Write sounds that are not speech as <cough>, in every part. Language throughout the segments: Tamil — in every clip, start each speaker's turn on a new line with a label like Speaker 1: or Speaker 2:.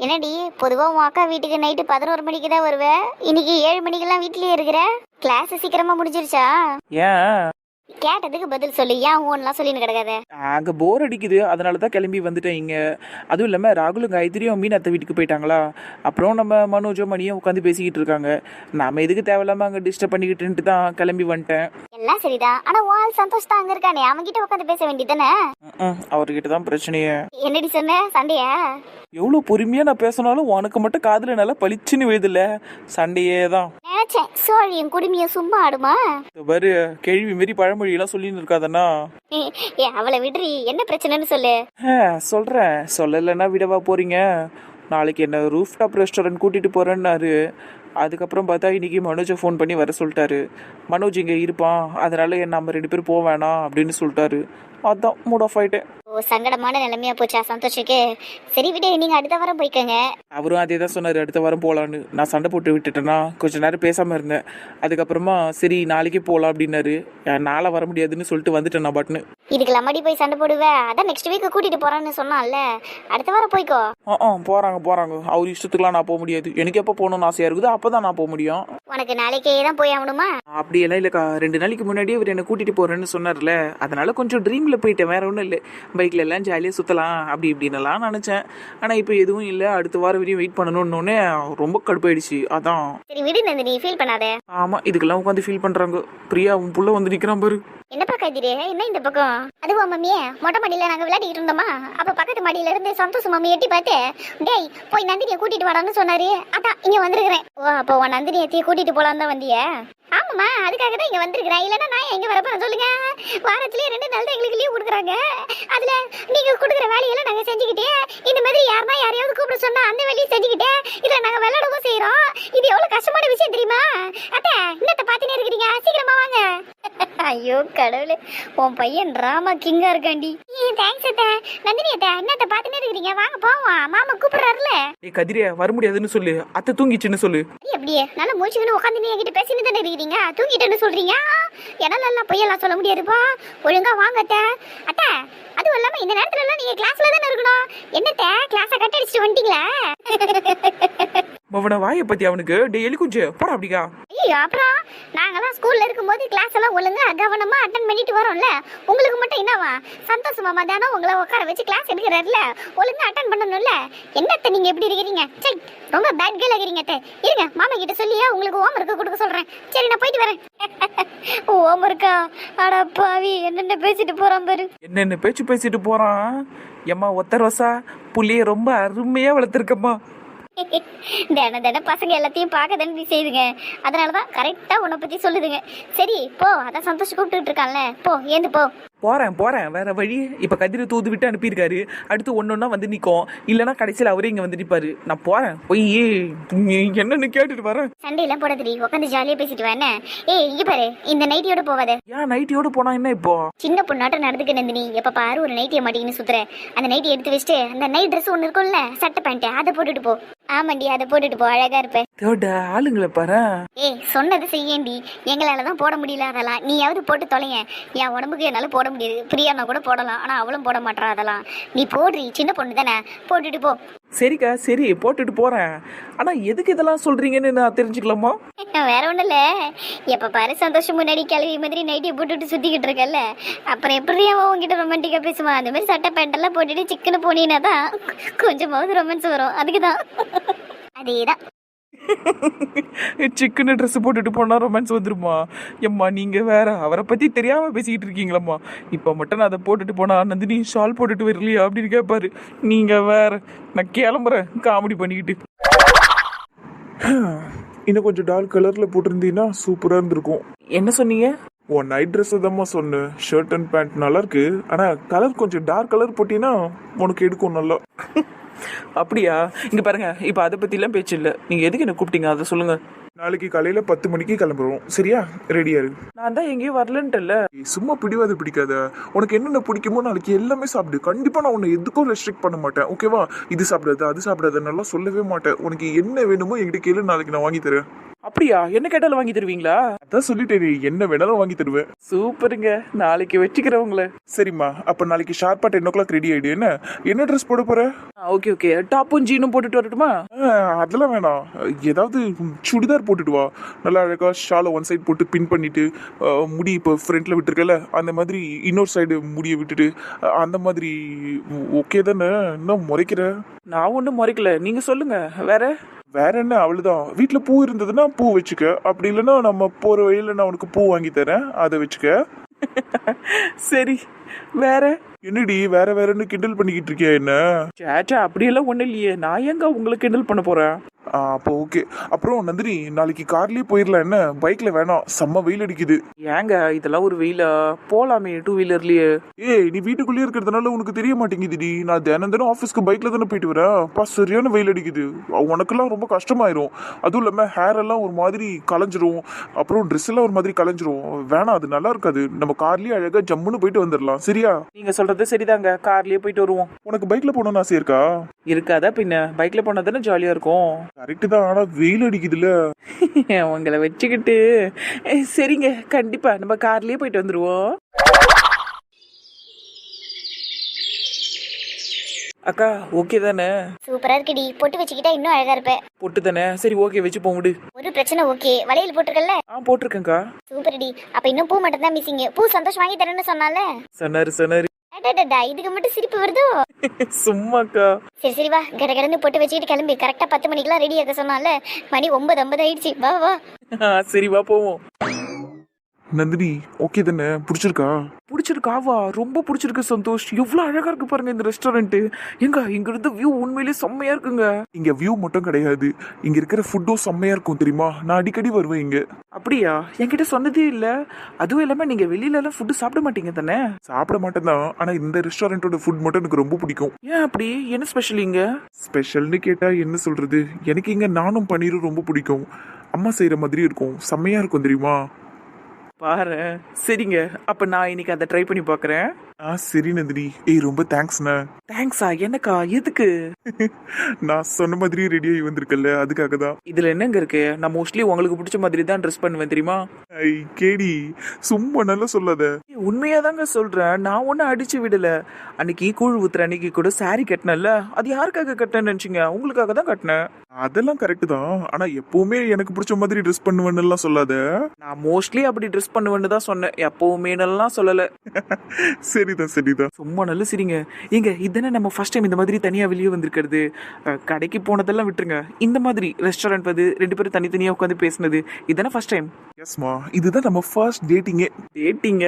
Speaker 1: என்னடி பொதுவா உன் அக்கா வீட்டுக்கு நைட்டு பதினோரு மணிக்கு தான் வருவேன் இன்னைக்கு ஏழு மணிக்கெல்லாம் வீட்லயே இருக்கிற? கிளாஸ் சீக்கிரமா முடிஞ்சிருச்சா?
Speaker 2: ஏன்?
Speaker 1: கேட்டதுக்கு பதில் சொல்லு. ஏன் ஊன்லாம் சொல்லின்னு கிடக்காத?
Speaker 2: அங்கே போர் அடிக்குது. அதனால தான் கிளம்பி வந்துட்டேன் இங்கே. அதுவும் இல்லாமல் ராகுலும் காயத்ரியும் மீன் அத்தை வீட்டுக்கு போயிட்டாங்களா? அப்புறம் நம்ம மனோஜோ மணியும் உட்காந்து பேசிக்கிட்டு இருக்காங்க. நாம எதுக்கு தேவையில்லாமல் அங்கே டிஸ்டர்ப் பண்ணிக்கிட்டுன்ட்டு தான் கிளம்பி வந்துட்டேன்.
Speaker 1: எல்லாம் சரிதான். ஆனா ஆள் சந்தோஷ் தான் அங்க இருக்கானே. அவன்கிட்ட உட்காந்து பேச வேண்டியதானே
Speaker 2: அவர்கிட்ட தான் பிரச்சனையே.
Speaker 1: என்னடி சொன்ன? சண்டையா?
Speaker 2: எவ்வளோ பொறுமையாக நான் பேசினாலும் உனக்கு மட்டும் காதில் நல்லா பளிச்சுன்னு விழுதுல சண்டையே தான்
Speaker 1: நினைச்சேன். சோழியும் குடுமியும் சும்மா ஆடுமா?
Speaker 2: பாரு கேள்வி மாரி பழமொழியெல்லாம் சொல்லின்னு இருக்காதண்ணா
Speaker 1: ஏ அவளை விடுறி என்ன பிரச்சனைன்னு சொல்லு.
Speaker 2: சொல்கிறேன் சொல்லலைன்னா விடவா போகிறீங்க நாளைக்கு என்ன ரூஃப் டாப் ரெஸ்டாரண்ட் கூட்டிகிட்டு போகிறேன்னாரு அதுக்கப்புறம் பார்த்தா இன்னைக்கு மனோஜை ஃபோன் பண்ணி வர சொல்லிட்டாரு. மனோஜ் இங்கே இருப்பான் அதனால என் நம்ம ரெண்டு பேரும் போக வேணாம் அப்படின்னு சொல்லிட்டாரு. அதான் மூட் ஆஃப் ஆயிட்டேன்.
Speaker 1: ஓ சங்கடமான நிலைமையா போச்சா சந்தோஷுக்கு? சரி விடு நீங்க அடுத்த வாரம் போய்க்கோங்க.
Speaker 2: அவரும் அதே தான் சொன்னார் அடுத்த வாரம் போகலான்னு நான் சண்டை போட்டு விட்டுட்டேன்னா கொஞ்ச நேரம் பேசாமல் இருந்தேன். அதுக்கப்புறமா சரி நாளைக்கே போகலாம் அப்படின்னாரு. "ஏன், நாளை வர முடியாதுன்னு சொல்லிட்டு வந்துட்டேன் நான் பாட்டுன்னு.
Speaker 1: இதுக்கு லம்மாடி போய் சண்டை போடுவ? அதான் நெக்ஸ்ட் வீக் கூட்டிட்டு போறான்னு சொன்னான்ல. அடுத்த வாரம் போய்க்கோ.
Speaker 2: ஆ போகிறாங்க போகிறாங்க அவர் இஷ்டத்துக்குலாம் நான் போக முடியாது. எனக்கு எப்போ போகணும்னு ஆசையாக இருக்குது அப்போ தான் நான் போக முடியும்.
Speaker 1: உனக்கு நாளைக்கே தான் போய் ஆகணுமா?
Speaker 2: அப்படியெல்லாம் இல்லைக்கா ரெண்டு நாளைக்கு முன்னாடியே அவர் என்னை கூட்டிகிட்டு போகிறேன்னு சொன்னார்ல. அதனால கொஞ்சம் ட்ரீமில் போயிட்டேன் வேற ஒன்றும் இல்லை. பைக்கில் எல்லாம் ஜாலியாக சுற்றலாம் அப்படி இப்படின்னுலாம் நினச்சேன். ஆனால் இப்போ எதுவும் இல்லை. அடுத்த வாரம் வரையும் வெயிட் பண்ணணுன்னொன்னே ரொம்ப கடுப்பாயிடுச்சு. அதான்.
Speaker 1: சரி விடு நந்தினி ஃபீல் பண்ணாத.
Speaker 2: ஆமாம் இதுக்கெல்லாம் உட்காந்து ஃபீல் பண்ணுறாங்க பிரியா உன் புள்ள வந்து நிற்கிறான் பாரு.
Speaker 1: என்னப்பா கதிரே? என்ன இந்த பக்கம்? அதுவா மம்மியே மொட்டை மாடியில நாங்க விளையாடிட்டு இருந்தோமா? அப்ப பக்கத்து மாடியில இருந்து சந்தோஷ் மம்மி எட்டி பார்த்து டேய் போய் நந்தினியை கூட்டிட்டு வாடான்னு சொன்னாரு. அதான் இங்க வந்திருக்கிறேன். ஓ அப்போ உன் நந்தினியை கூட்டிட்டு போலாம் தான் வந்திய? ஆமாம்மா அதுக்காக தான் இங்க வந்திருக்கிறேன். இல்லைன்னா நான் எங்க வரப்போறேன் சொல்லுங்க. வாரத்திலேயே ரெண்டு நாள் தான் எங்களுக்கு லீவ் கொடுக்குறாங்க. அதுல நீங்க கொடுக்குற வேலையெல்லாம் நாங்க செஞ்சுக்கிட்டே இந்த மாதிரி யாருன்னா யாரையாவது கூப்பிட சொன்னா அந்த வேலையை செஞ்சுக்கிட்டே இதுல நாங்க விளையாடவும் செய்யறோம் இது எவ்வளவு கஷ்டமான விஷயம் தெரியுமா? அத்தை இன்னத்தை பார்த்துனே இருக்கிறீங்க. சீக்கிரமா வாங்க. ஐயோ கடவுளே. உன் பையன் டிராமா கிங்கா இருக்காண்டி தேங்க்ஸ் அத்தை. நந்தினி அத்தை என்னத்தை பார்த்துனே இருக்கிறீங்க. வாங்க போவோம். மாமா கூப்பிடுறாருல.
Speaker 2: ஏய் கதிரியா வர முடியாதுன்னு சொல்லு. அத்தை தூங்கிச்சுன்னு சொல்லு.
Speaker 1: அப்படியே. நல்லா மூச்சுக்கின்னு உட்காந்து நீ என்கிட்ட பேசினு தானே இருக்கிறீங்க தூங்கிட்டேன்னு சொல்றீங்க? என்னால பொய்யெல்லாம் சொல்ல முடியாதுப்பா. ஒழுங்கா வாங்க அத்தை. அதுவும் இல்லாம இந்த நேரத்துல எல்லாம் நீங்க கிளாஸ்ல தானே இருக்கணும்? என்னத்த கிளாஸ கட் அடிச்சுட்டு வந்துட்டீங்களா?
Speaker 2: அவனை வாயை பற்றி அவனுக்கு டெய்லி குஞ்சு போடா அப்படிக்கா.
Speaker 1: ஐயோ அப்புறம் நாங்கெல்லாம் ஸ்கூல்ல இருக்கும்போது கிளாஸ் எல்லாம் ஒழுங்கா கவனமா அட்டன் பண்ணிட்டு வரோம்ல. உங்களுக்கு மட்டும் என்னவா? சந்தோஷ் மாமா தானே உங்களை உட்கார வச்சு கிளாஸ் எடுக்கிறாருல? ஒழுங்கா அட்டன் பண்ணணும்ல? என்னத்த நீங்க எப்படி இருக்கிறீங்க? சரி ரொம்ப பேட் கேர்ள் இருக்கிறீங்க அத்தை. இருங்க மாமா கிட்ட சொல்லியா உங்களுக்கு ஹோம் ஒர்க்கு கொடுக்க சொல்றேன். சரி நான் போயிட்டு வரேன். <laughs> ஹோம் ஒர்க்கா அட பாவி என்னென்ன பேசிட்டு போறான் பாரு.
Speaker 2: என்னென்ன பேச்சு பேசிட்டு போகிறான் எம்மா ஒத்த ரோசா? புள்ளைய ரொம்ப அருமையாக வளர்த்துருக்கம்மா <laughs>
Speaker 1: தின தின பசங்க எல்லாத்தையும் பார்க்க தானே செய்யுதுங்க அதனால தான் கரெக்டாக உன்னை பற்றி சொல்லுதுங்க. சரி போ. அதான் சந்தோஷம் கூப்பிட்டுட்டு இருக்கான்ல. போ ஏந்து போ.
Speaker 2: போறேன் போறேன். வேற வழி. இப்ப கதிரை தூது விட்டு அனுப்பியிருக்காரு. அடுத்து ஒன்னொன்னா வந்து நிக்கும். இல்லனா கடைசியில் அவரே இங்க வந்து நிப்பாரு. நான் போறேன். போய் என்னன்னு கேட்டுட்டு வரேன்
Speaker 1: சண்டையெல்லாம் போடாதடி. உட்காந்து ஜாலியாக பேசிட்டு வா என்ன? ஏய் இங்க பாரு. இந்த நைட்டியோட போவாத.
Speaker 2: ஏன் நைட்டியோட போனா என்ன இப்போ?
Speaker 1: சின்ன பொண்ணாட்டம் நடந்துக்க நந்தினி. எப்ப பாரு ஒரு நைட்டியை மாட்டிங்கன்னு சுத்துற. அந்த நைட்டி எடுத்து வச்சுட்டு அந்த நைட் ட்ரெஸ் ஒன்று இருக்கும்ல சட்டை பேண்ட் அதை போட்டுட்டு போ. ஆமாண்டி அதை போட்டுட்டு போ. அழகா இருப்ப.
Speaker 2: தேட ஆளுங்களை பாரு.
Speaker 1: ஏய் சொன்னது செய்யேண்டி. எங்களால தான் போட முடியல அதெல்லாம். நீயாவது போட்டு தொலைங்க என் உடம்புக்கு என்னால போட முடியாது. பிரியானா கூட போடலாம். ஆனா அவளும் போட மாட்டா அதெல்லாம். நீ போடுறி சின்ன பொண்ணு தானே. போட்டுட்டு போ.
Speaker 2: சரிக்கா சரி போட்டுட்டு போறேன். ஆனா எதுக்கு இதெல்லாம் சொல்றீங்கன்னு நான் தெரிஞ்சுக்கலாமா?
Speaker 1: வேற ஒண்ணும் இல்ல. எப்ப பாரு சந்தோஷம் முன்னாடி கிளவி மாதிரி நைட்டியை போட்டுட்டு சுத்திக்கிட்டு இருக்கல்ல. அப்புறம் எப்படி அவன் உங்ககிட்ட ரொமான்டிக்கா பேசுவான் அந்த மாதிரி சட்டை பேண்ட் எல்லாம் போட்டுட்டு சிக்கன் போனீங்கன்னா தான் கொஞ்சமாவது ரொமான்ஸ் வரும். அதுக்கு தான் அதேதான். <laughs>
Speaker 2: சிக்கன் ட்ரெஸ் போட்டுட்டு போனா ரொமான்ஸ் வந்துருமா? எம்மா நீங்க வேற. அவரை பத்தி தெரியாம பேசிக்கிட்டு இருக்கீங்களம்மா. இப்ப மட்டும் நான் அதை போட்டுட்டு போனா நந்தினி ஷால் போட்டுட்டு வரலையா அப்படின்னு கேட்பாரு நீங்க வேற. நான் கிளம்புறேன். காமெடி பண்ணிக்கிட்டு. <sighs>
Speaker 3: இன்னும் கொஞ்சம் டார்க் கலர்ல போட்டிருந்தீங்கன்னா சூப்பரா இருந்திருக்கும்.
Speaker 2: என்ன சொன்னீங்க?
Speaker 3: உன் நைட் ட்ரெஸ் தாம்மா சொன்னேன். ஷர்ட் அண்ட் பேண்ட் நல்லா இருக்கு. ஆனா கலர் கொஞ்சம் டார்க் கலர் போட்டீங்கன்னா உனக்கு எடுக்கும் நல்லா. <laughs>
Speaker 2: அப்படியா? இங்க பாருங்க இப்ப அதை பத்தி எல்லாம் பேச்சு இல்ல. நீங்க எதுக்கு என்ன கூப்பிட்டீங்க? அதை சொல்லுங்க.
Speaker 3: நாளைக்கு காலையில பத்து மணிக்கு கிளம்புறோம். சரியா? ரெடியா இரு.
Speaker 2: நான் தான் எங்கேயும் வரலன்ட்டல
Speaker 3: சும்மா பிடிவாத பிடிக்காத. உனக்கு என்னென்ன பிடிக்குமோ நாளைக்கு எல்லாமே சாப்பிடு. கண்டிப்பா நான் உன்னை எதுக்கும் ரெஸ்ட்ரிக்ட் பண்ண மாட்டேன். ஓகேவா இது சாப்பிடாத அது சாப்பிடாத நல்லா சொல்லவே மாட்டேன். உனக்கு என்ன வேணுமோ என்கிட்ட கேளு நாளைக்கு நான் வாங்கி தரேன்.
Speaker 2: அப்படியா? என்ன கேட்டாலும் வாங்கி தருவீங்களா?
Speaker 3: அதான் சொல்லிட்டேனே என்ன வேணாலும் வாங்கி தருவேன்
Speaker 2: சூப்பருங்க. நாளைக்கு வச்சுக்கிறேன் உங்களை.
Speaker 3: சரிம்மா அப்ப நாளைக்கு ஷார்ப்பா டென் ஓ கிளாக் ரெடி ஆயிடு என்ன? என்ன ட்ரெஸ் போட போற?
Speaker 2: ஓகே ஓகே டாப்பும் ஜீனும் போட்டுட்டு வரட்டுமா?
Speaker 3: அதெல்லாம் வேணாம். ஏதாவது சுடிதார் போட்டுட்டு வா. நல்லா அழகா ஷாலை ஒன் சைடு போட்டு பின் பண்ணிட்டு முடி இப்போ ஃப்ரண்ட்ல விட்டுருக்கல அந்த மாதிரி இன்னொரு சைடு முடியை விட்டுட்டு அந்த மாதிரி ஓகே தானே? இன்னும் முறைக்கிற?
Speaker 2: நான் ஒன்றும் முறைக்கல. நீங்க சொல்லுங்க. வேற?
Speaker 3: வேற என்ன? அவ்வளவுதான். வீட்டில் பூ இருந்ததுன்னா பூ வச்சுக்க. அப்படி இல்லைன்னா நம்ம போற வழியில நான் உனக்கு பூ வாங்கி தரேன். அதை வச்சுக்க.
Speaker 2: சரி. வேற?
Speaker 3: என்னடி வேற வேறன்னு கிண்டல் பண்ணிக்கிட்டு இருக்கியா என்ன?
Speaker 2: சேச்சா அப்படியெல்லாம் ஒன்றும் இல்லையே. நான் எங்க உங்களுக்கு கிண்டல் பண்ண போறேன்?
Speaker 3: அப்போ ஓகே அப்புறம் நந்தினி நாளைக்கு கார்லயே போயிடலாம் என்ன? பைக்ல வேணாம். செம்ம வெயில் அடிக்குது.
Speaker 2: ஏங்க இதெல்லாம் ஒரு வெயிலா? போலாமே டூ வீலர்லயே
Speaker 3: ஏய் நீ வீட்டுக்குள்ளேயே இருக்கிறதுனால உனக்கு தெரிய மாட்டேங்குதுடி. நான் தினம் தினம் ஆஃபீஸ்க்கு பைக்ல தானே போயிட்டு வரேன். அப்பா சரியான வெயில் அடிக்குது. உனக்கெல்லாம் ரொம்ப கஷ்டமாயிரும். அதுவும் இல்லாம ஹேர் எல்லாம் ஒரு மாதிரி கலைஞ்சிரும். அப்புறம் ட்ரெஸ் எல்லாம் ஒரு மாதிரி கலைஞ்சிரும். வேணாம் அது நல்லா இருக்காது. நம்ம கார்லயே அழகா ஜம்முன்னு போயிட்டு வந்துடலாம் சரியா?
Speaker 2: நீங்க சொல்றது சரிதாங்க. கார்லயே போயிட்டு வருவோம்.
Speaker 3: உனக்கு பைக்ல போகணும்னு ஆசை இருக்கா?
Speaker 2: இருக்காதா பின்ன? பைக்ல போனா தானே ஜாலியா இருக்கும்.
Speaker 3: கரெக்ட் தான் ஆனா வெயில் அடிக்குதுல்ல. <laughs>
Speaker 2: உங்களை வச்சுக்கிட்டு சரிங்க கண்டிப்பா நம்ம கார்லயே போயிட்டு வந்துருவோம். அக்கா ஓகே தானே?
Speaker 1: சூப்பரா இருக்குடி. பொட்டு வச்சுக்கிட்டா இன்னும் அழகா இருப்ப.
Speaker 2: பொட்டு தானே? சரி ஓகே வச்சு போக விடு.
Speaker 1: ஒரு பிரச்சனை ஓகே வளையல் போட்டிருக்கல
Speaker 2: ஆ போட்டிருக்கேன்க்கா.
Speaker 1: சூப்பர்டி. அப்ப இன்னும் பூ மட்டும் தான் மிஸ்ஸிங் பூ சந்தோஷம் வாங்கி தரேன்னு சொன்னால?
Speaker 2: சொன்னாரு சொன்னாரு.
Speaker 1: அடடடா இதுக்கு மட்டும் சிரிப்பு வருதோ? <laughs>
Speaker 2: சும்மாக்கா.
Speaker 1: சரி சரி வா. கட கடந்து போட்டு வச்சுக்கிட்டு கிளம்பி. கரெக்டா பத்து மணிக்கெல்லாம் ரெடி ஆக சொன்னால மணி ஒன்பது ஐம்பது ஆயிடுச்சு. வா வா. <laughs>
Speaker 2: சரி வா போவோம்.
Speaker 3: நந்தினி ஓகே தானே? பிடிச்சிருக்கா?
Speaker 2: பிடிச்சிருக்காவா ரொம்ப பிடிச்சிருக்கு சந்தோஷ். எவ்வளவு அழகா இருக்கு பாருங்க இந்த ரெஸ்டாரண்ட் எங்க இங்க இருந்து வியூ உண்மையிலேயே செம்மையா இருக்குங்க.
Speaker 3: இங்க வியூ மட்டும் கிடையாது. இங்க இருக்கிற ஃபுட்டும் செம்மையா இருக்கும் தெரியுமா? நான் அடிக்கடி வருவேன் இங்க.
Speaker 2: அப்படியா? என்கிட்ட சொன்னதே இல்ல. அதுவும் இல்லாம நீங்க வெளியில எல்லாம் ஃபுட்டு சாப்பிட மாட்டீங்க தானே?
Speaker 3: சாப்பிட மாட்டேன் தான். ஆனா இந்த ரெஸ்டாரண்டோட ஃபுட் மட்டும் எனக்கு ரொம்ப பிடிக்கும்.
Speaker 2: ஏன் அப்படி? என்ன ஸ்பெஷல் இங்க?
Speaker 3: ஸ்பெஷல்னு கேட்டா என்ன சொல்றது? எனக்கு இங்க நானும் பன்னீரும் ரொம்ப பிடிக்கும். அம்மா செய்யற மாதிரி இருக்கும். செம்மையா இருக்கும் தெரியுமா?
Speaker 2: பாரு. சரிங்க. அப்ப நான் இன்னைக்கு அதை ட்ரை பண்ணி பாக்குறேன்.
Speaker 3: ஆ சரி நந்தினி. ஏய் ரொம்ப தேங்க்ஸ்ண்ணா
Speaker 2: தேங்க்ஸா என்னக்கா? எதுக்கு?
Speaker 3: நான் சொன்ன மாதிரியே ரெடி ஆகி வந்திருக்கல அதுக்காக தான்
Speaker 2: இதுல என்னங்க இருக்கு? நான் மோஸ்ட்லி உங்களுக்கு பிடிச்ச மாதிரி தான் ட்ரெஸ் பண்ணுவேன் தெரியுமா?
Speaker 3: ஐ கேடி சும்மா நல்லா சொல்லாத.
Speaker 2: ஏய், உண்மையாதாங்க சொல்றேன். நான் ஒன்னும் அடிச்சு விடல. அன்னைக்கு கூழ் ஊத்துற அன்னைக்கு கூட saree கட்டினேன்ல. அது யாருக்காக கட்டினேன்னு நினைச்சீங்க? உங்களுக்காக தான் கட்டினேன்.
Speaker 3: அதெல்லாம் கரெக்ட் தான். ஆனா எப்பவுமே எனக்கு பிடிச்ச மாதிரி ட்ரெஸ் பண்ணுவேன்னு எல்லாம் சொல்லாத.
Speaker 2: நான் மோஸ்ட்லி அப்படி ட்ரெஸ் பண்ணுவேன்னு தான் சொன்னேன். எப்பவுமேனெல்லாம் சொல்லல. <laughs>
Speaker 3: சரிதான் சரிதான்.
Speaker 2: சும்மா நல்ல சரிங்க. ஏங்க இதுதானே நம்ம ஃபர்ஸ்ட் டைம் இந்த மாதிரி தனியா வெளியே வந்திருக்கிறது அஹ், கடைக்கு போனதெல்லாம் விட்டுருங்க. இந்த மாதிரி ரெஸ்டாரண்ட் வந்து ரெண்டு பேரும் தனித்தனியா உட்காந்து பேசினது இதுதானே ஃபர்ஸ்ட் டைம்
Speaker 3: எஸ்மா இதுதான் நம்ம ஃபர்ஸ்ட் டேட்டிங்கே
Speaker 2: டேட்டிங்க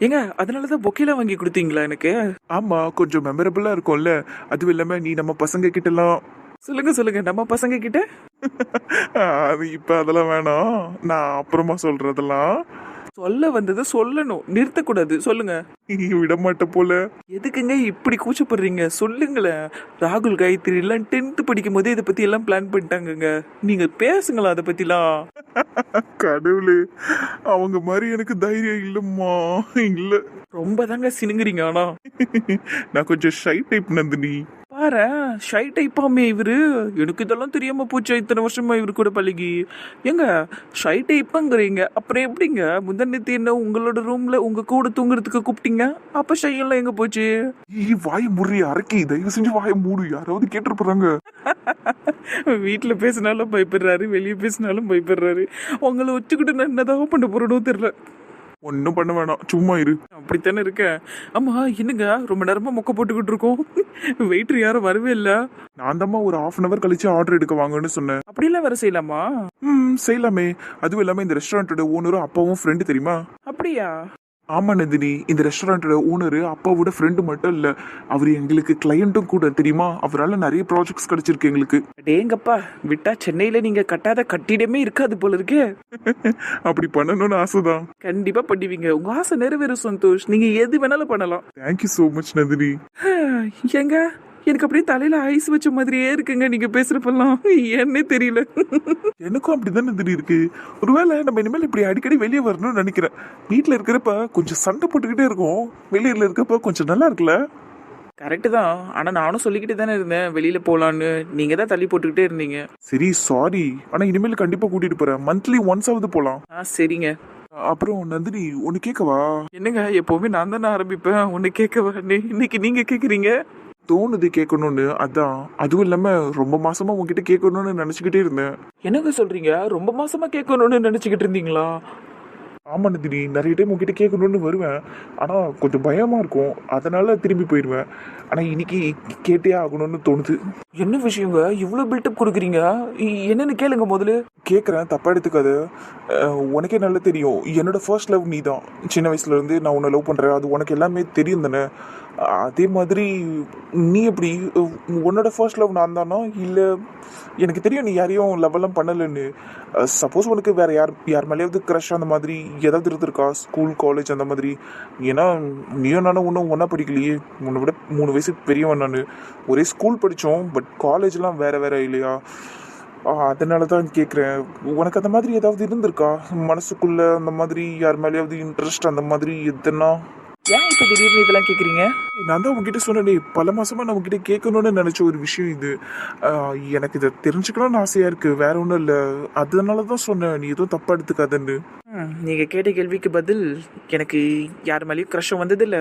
Speaker 2: ஏங்க அதனாலதான் பொக்கையில வாங்கி கொடுத்தீங்களா எனக்கு?
Speaker 3: ஆமா கொஞ்சம் மெமரபிளா இருக்கும்ல. அதுவும் இல்லாம நீ நம்ம பசங்க கிட்ட எல்லாம்
Speaker 2: சொல்லுங்க சொல்லுங்க. நம்ம பசங்க கிட்ட? <laughs>
Speaker 3: அது இப்ப அதெல்லாம் வேணாம். நான் அப்புறமா சொல்றதெல்லாம்.
Speaker 2: சொல்ல வந்ததை சொல்லணும். நிறுத்தக்கூடாது. சொல்லுங்க.
Speaker 3: விட மாட்ட போல.
Speaker 2: எதுக்குங்க இப்படி கூச்சப்படுறீங்க? சொல்லுங்களேன். ராகுல் காயத்ரி எல்லாம் டென்த் படிக்கும் போதே இதை பத்தி எல்லாம் பிளான் பண்ணிட்டாங்கங்க. நீங்க பேசுங்களா அதை பத்திலாம். <laughs>
Speaker 3: கடவுளே அவங்க மாதிரி எனக்கு தைரியம் இல்லம்மா. இல்ல.
Speaker 2: ரொம்ப தாங்க சினுங்குறீங்க ஆனா.
Speaker 3: நான் கொஞ்சம் ஷை டைப் நந்தினி.
Speaker 2: பாரு ஷை டைப்பாமே இவரு. எனக்கு இதெல்லாம் தெரியாம போச்சு இத்தனை வருஷமா இவரு கூட பழகி. ஏங்க ஷை டைப்புங்கிறீங்க அப்புறம் எப்படிங்க? முந்தநேத்து என்ன உங்களோட ரூம்ல உங்க கூட தூங்குறதுக்கு கூப்பிட்டீங்க? அப்ப ஷை எல்லாம் எங்க போச்சு?
Speaker 3: ஈ வாய முறி அரக்கி. தயவு செஞ்சு வாய மூடு. யாராவது கேட்டு போறாங்க
Speaker 2: வீட்டுல பேசினாலும் பயப்படுறாரு வெளியே பேசினாலும் பயப்படுறாரு. உங்களை வச்சுக்கிட்டு நான் என்னதான் பண்ண போறேனோ தெரியல.
Speaker 3: ஒன்னும் பண்ண வேணாம். சும்மா இரு.
Speaker 2: அப்படித்தானே இருக்கேன் ஆமா என்னங்க? ரொம்ப நேரமா மொக்க போட்டுக்கிட்டு இருக்கோம். வெயிட்டர் யாரும் வரவே இல்ல.
Speaker 3: நான் தாம்மா ஒரு ஹாஃப் அன் அவர் கழிச்சு ஆர்டர் எடுக்க வாங்கன்னு சொன்னேன்.
Speaker 2: அப்படிலாம் வேற செய்யலாமா?
Speaker 3: ம் செய்யலாமே. அதுவும் இல்லாம இந்த ரெஸ்டாரண்டோட ஓனரும் அப்பாவும் ஃப்ரெண்டு தெரியுமா?
Speaker 2: அப்படியா?
Speaker 3: ஆமா நந்தினி இந்த ரெஸ்டாரண்டோட ஓனர் அப்பாவோட ஃப்ரெண்டு மட்டும் இல்ல. அவர் எங்களுக்கு கிளையண்ட்டும் கூட தெரியுமா? அவரால் நிறைய ப்ராஜெக்ட்ஸ் கிடைச்சிருக்கு எங்களுக்கு.
Speaker 2: டேங்கப்பா விட்டா சென்னையில நீங்க கட்டாத கட்டிடமே இருக்காது போல இருக்கே. <laughs>
Speaker 3: அப்படி பண்ணணும்னு ஆசைதான்.
Speaker 2: கண்டிப்பா பண்ணுவீங்க. உங்க ஆசை நிறைவேறும் சந்தோஷ். நீங்க எது வேணாலும் பண்ணலாம்.
Speaker 3: Thank you so much Nandini.
Speaker 2: ஏங்க? எனக்கு அப்படியே தலையில ஐஸ் வச்ச மாதிரியே இருக்குங்க நீங்க பேசுறப்பெல்லாம். என்னே தெரியல.
Speaker 3: எனக்கும் அப்படிதான் நந்தினி இருக்கு ஒருவேளை நம்ம இனிமேல் இப்படி அடிக்கடி வெளியே வரணும்னு நினைக்கிறேன். வீட்டில் இருக்கிறப்ப கொஞ்சம் சண்டை போட்டுக்கிட்டே இருக்கோம். வெளியில இருக்கப்ப கொஞ்சம் நல்லா இருக்குல்ல?
Speaker 2: கரெக்டு தான். ஆனால் நானும் சொல்லிக்கிட்டு தானே இருந்தேன். வெளியில் போகலான்னு நீங்கள் தான் தள்ளி போட்டுக்கிட்டே இருந்தீங்க.
Speaker 3: சரி சாரி ஆனா இனிமேல் கண்டிப்பா கூட்டிட்டு போறேன். மந்த்லி ஒன்ஸ் ஆகுது போலாம்.
Speaker 2: ஆ சரிங்க.
Speaker 3: அப்புறம் நந்தினி ஒன்னு கேட்கவா
Speaker 2: என்னங்க எப்போவுமே நான் தானே ஆரம்பிப்பேன். ஒன்று கேட்க வரனே இன்னைக்கு நீங்கள் கேட்குறீங்க
Speaker 3: தோணுது கேட்கணும்னு. அதான் அதுவும் இல்லாம ரொம்ப மாசமா உன்கிட்ட கேட்கணும்னு நினைச்சுக்கிட்டே இருந்தேன்.
Speaker 2: என்னங்க சொல்கிறீங்க ரொம்ப மாசமாக கேட்கணும்னு நினச்சிக்கிட்டு இருந்தீங்களா?
Speaker 3: ஆமா நந்தினி நிறைய டைம் உன்கிட்ட கேட்கணும்னு வருவேன். ஆனா கொஞ்சம் பயமா இருக்கும். அதனால திரும்பி போயிடுவேன். ஆனால் இன்னைக்கு கேட்டே ஆகணும்னு தோணுது.
Speaker 2: என்ன விஷயங்க? இவ்வளோ பில்டப் கொடுக்குறீங்க? என்னென்னு கேளுங்க முதல்ல.
Speaker 3: கேட்குறேன் தப்பாக எடுத்துக்காத. உனக்கே நல்லா தெரியும். என்னோட ஃபர்ஸ்ட் லவ் நீ தான் சின்ன வயசுலேருந்து நான் உன்னை லவ் பண்ணுறேன் அது உனக்கு எல்லாமே தெரியும் தானே? அதே மாதிரி நீ எப்படி உன்னோட ஃபர்ஸ்ட் லவ் நான் தானா? இல்லை எனக்கு தெரியும் நீ யாரையும் லவ்வெல்லாம் பண்ணலைன்னு. சப்போஸ் உனக்கு வேறு யார் யார் மேலேயாவது க்ரஷ் அந்த மாதிரி ஏதாவது இருந்திருக்கா? ஸ்கூல் காலேஜ் அந்த மாதிரி. ஏன்னா நீயும் நானும் ஒன்றும் ஒன்றா படிக்கலையே. உன்னை விட மூணு வயசு பெரியவன் நான். ஒரே ஸ்கூல் படித்தோம் பட் காலேஜ்லாம் வேற வேற இல்லையா? அதனால தான் கேட்குறேன் உனக்கு அந்த மாதிரி ஏதாவது இருந்திருக்கா? மனசுக்குள்ள அந்த மாதிரி யார் மேலேயாவது இன்ட்ரெஸ்ட் அந்த மாதிரி எதுனா?
Speaker 2: ஏன் இப்போ திடீர்னு இதெல்லாம் கேட்குறீங்க
Speaker 3: நான் தான் உங்ககிட்ட சொன்னேனே பல மாசமா நான் உங்ககிட்ட கேட்கணும்னு நினைச்ச ஒரு விஷயம் இது. எனக்கு இதை தெரிஞ்சுக்கணும்னு ஆசையா இருக்கு. வேற ஒன்றும் இல்லை. அதனால தான் சொன்னேன். நீ எதுவும் தப்பா எடுத்துக்காதன்னு.
Speaker 2: நீங்கள் கேட்ட கேள்விக்கு பதில் எனக்கு யார் மேலேயும் க்ரஷும் வந்ததில்ல.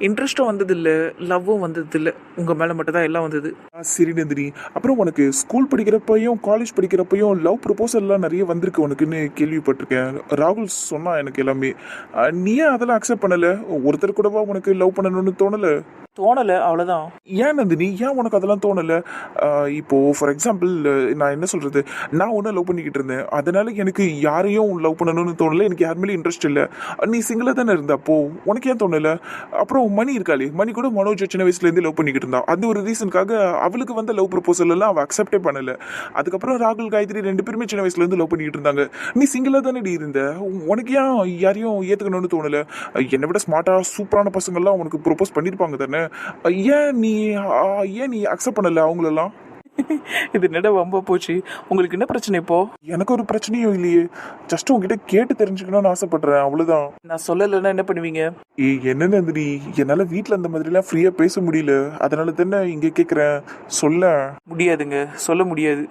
Speaker 2: இன்ட்ரெஸ்ட்டும் வந்ததில்லை லவ்வும் வந்ததில்லை. உங்கள் மேலே மட்டும் தான் எல்லாம் வந்தது.
Speaker 3: ஆ, சரி நந்தினி. அப்புறம் உனக்கு ஸ்கூல் படிக்கிறப்பையும் காலேஜ் படிக்கிறப்பையும் லவ் ப்ரொபோசல்லாம் நிறைய வந்திருக்கு உனக்குன்னு கேள்விப்பட்டிருக்கேன். ராகுல் சொன்னான் எனக்கு எல்லாமே. நீயே நீ ஏன் அதெல்லாம் அக்செப்ட் பண்ணலை? ஒருத்தர் கூடவா உனக்கு லவ் பண்ணணும்னு தோணலை?
Speaker 2: தோணலை அவ்வளோதான்
Speaker 3: ஏன் நந்தினி? ஏன் உனக்கு அதெல்லாம் தோணல? இப்போது இப்போ ஃபார் எக்ஸாம்பிள் நான் என்ன சொல்றது? நான் ஒன்றும் லவ் பண்ணிக்கிட்டு இருந்தேன். அதனால எனக்கு யாரையும் லவ் பண்ணணும்னு தோணல. எனக்கு யார் மேலேயும் இன்ட்ரெஸ்ட் இல்லை. நீ சிங்கிளாக தானே இருந்த அப்போ உனக்கு ஏன் தோணல? அப்புறம் மணி இருக்காளே. மணி கூட மனோஜ் சின்ன வயசுலேருந்து லவ் பண்ணிக்கிட்டு இருந்தா. அந்த ஒரு ரீசனுக்காக அவளுக்கு வந்த லவ் ப்ரொபோசல் எல்லாம் அவள் அக்செப்டே பண்ணல. அதுக்கப்புறம் ராகுல் காயத்ரி ரெண்டு பேருமே சின்ன வயசுலேருந்து லவ் பண்ணிக்கிட்டு இருந்தாங்க. நீ சிங்கிளாக தானே இருந்த? உனக்கு ஏன் யாரையும் ஏற்றுக்கணும்னு தோணல? என்னை விட ஸ்மார்ட்டாக சூப்பரான பசங்கள்லாம் உனக்கு ப்ரொபோஸ் பண்ணியிருப்பாங்க தானே? ஏன் நீ ஏன் நீ அக்செப்ட் பண்ணல அவங்களெல்லாம்?
Speaker 2: இது நட வம்பா போச்சு? உங்களுக்கு என்ன பிரச்சனை இப்போ?
Speaker 3: எனக்கு ஒரு பிரச்சனையும் இல்லையே. ஜஸ்ட் உங்ககிட்ட கேட்டு தெரிஞ்சுக்கணும்னு ஆசைப்படுறேன் அவ்வளவுதான்.
Speaker 2: நான் சொல்லலைன்னா என்ன பண்ணுவீங்க?
Speaker 3: ஏய் என்ன நந்தினி? என்னால வீட்ல அந்த மாதிரிலாம் ஃப்ரீயா பேச முடியல. அதனால தானே இங்க கேக்குறேன். சொல்ல
Speaker 2: முடியாதுங்க. சொல்ல முடியாது.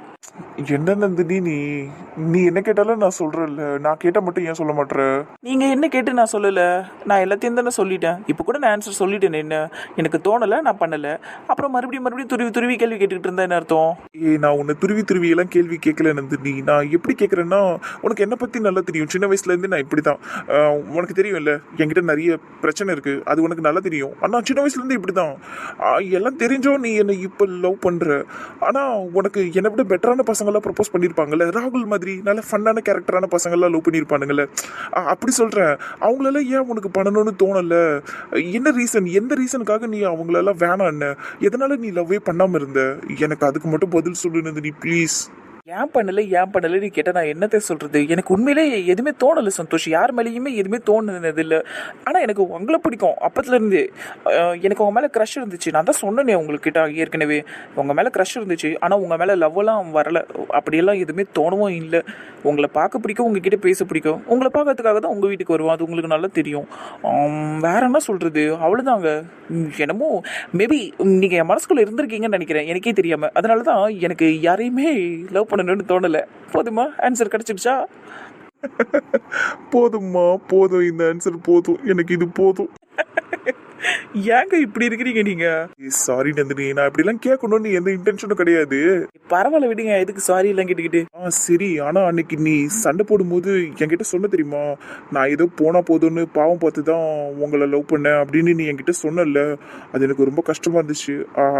Speaker 3: என்ன நந்தினி நீ நீ என்ன கேட்டாலும் நான் சொல்றேன்ல. நான் கேட்டா மட்டும் ஏன் சொல்ல மாட்டேற
Speaker 2: நீங்க என்ன கேட்டு நான் சொல்லல? நான் எல்லாத்தையும் தானே சொல்லிட்டேன். இப்போ கூட நான் ஆன்சர் சொல்லிட்டேன் என்ன? எனக்கு தோணல நான் பண்ணல. அப்புறம் மறுபடியும் மறுபடியும் துருவி துருவி கேள்வி கேட்டுக்கிட்டு இருந்தா என்ன அர்த்தம்?
Speaker 3: ஏய் நான் உன்னை துருவி துருவி எல்லாம் கேள்வி கேட்கல நந்தினி. நான் எப்படி கேட்கறேன்னா உனக்கு என்ன பத்தி நல்லா தெரியும். சின்ன வயசுல இருந்து நான் இப்படிதான் ஆஹ் உனக்கு தெரியும்ல? என்கிட்ட நிறைய பிரச்சனை இருக்கு. அது உனக்கு நல்லா தெரியும். ஆனா சின்ன வயசுல இருந்து இப்படிதான் ஆஹ் எல்லாம் தெரிஞ்சோ நீ என்னை இப்ப லவ் பண்ற. ஆனா உனக்கு என்னை விட பெட்டரான பசங்க பசங்களாம் ப்ரப்போஸ் பண்ணியிருப்பாங்கல்ல ராகுல் மாதிரி நல்ல ஃபன்னான கேரக்டரான பசங்கள்லாம் லவ் பண்ணிருப்பானுங்கல்ல? அப்படி சொல்கிறேன் அவங்களெல்லாம் ஏன் உனக்கு பண்ணணும்னு தோணல? என்ன ரீசன் எந்த ரீசனுக்காக நீ அவங்களெல்லாம் வேணான்னு எதனால நீ லவ்வே பண்ணாமல் இருந்த? எனக்கு அதுக்கு மட்டும் பதில் சொல்லு நந்தினி. ப்ளீஸ்
Speaker 2: ஏன் பண்ணல ஏன் பண்ணல நீ நான் என்னத்தை சொல்கிறது எனக்கு உண்மையிலே எதுவுமே தோணல சந்தோஷ். யார் மேலேயுமே எதுவுமே தோணுனது இல்லை ஆனால் எனக்கு உங்களை பிடிக்கும். அப்பத்துலேருந்து எனக்கு உங்கள் மேலே க்ரஷ் இருந்துச்சு. நான் தான் சொன்னேனே உங்கள்கிட்ட ஏற்கனவே. உங்கள் மேலே க்ரஷ் இருந்துச்சு. ஆனால் உங்கள் மேலே லவ்வெல்லாம் வரலை. வரல அப்படியெல்லாம் எதுவுமே தோணவும் இல்லை. உங்களை பார்க்க பிடிக்கும் உங்ககிட்ட பேச பிடிக்கும். உங்களை பார்க்கறதுக்காக தான் உங்கள் வீட்டுக்கு வருவோம். அது உங்களுக்கு நல்லா தெரியும். வேற என்ன சொல்கிறது அவ்வளோதாங்க என்னமோ மேபி நீங்கள் என் மனசுக்குள்ள இருந்திருக்கீங்கன்னு நினைக்கிறேன். எனக்கே தெரியாமல் அதனால தான் எனக்கு யாரையுமே லவ் பண்ணணும்னு தோணலை. போதுமா? ஆன்சர் கிடச்சிடுச்சா? <laughs>
Speaker 3: போதும்மா போதும். இந்த ஆன்சர் போதும். எனக்கு இது போதும். <laughs>
Speaker 2: ஏங்க இப்படி இருக்கிறீங்க நீங்க?
Speaker 3: சாரி நந்தினி நான் இப்படிலாம் கேட்கணும்னு எந்த இன்டென்ஷனும் கிடையாது.
Speaker 2: பரவாயில்ல விடுங்க எதுக்கு சாரி எல்லாம் கேட்டுக்கிட்டு?
Speaker 3: ஆ சரி ஆனா அன்னைக்கு நீ சண்டை போடும்போது என்கிட்ட சொன்ன தெரியுமா? நான் ஏதோ போனா போதும்னு பாவம் பார்த்து தான் உங்களை லவ் பண்ணேன் அப்படின்னு நீ என்கிட்ட சொன்னல அது எனக்கு ரொம்ப கஷ்டமா இருந்துச்சு.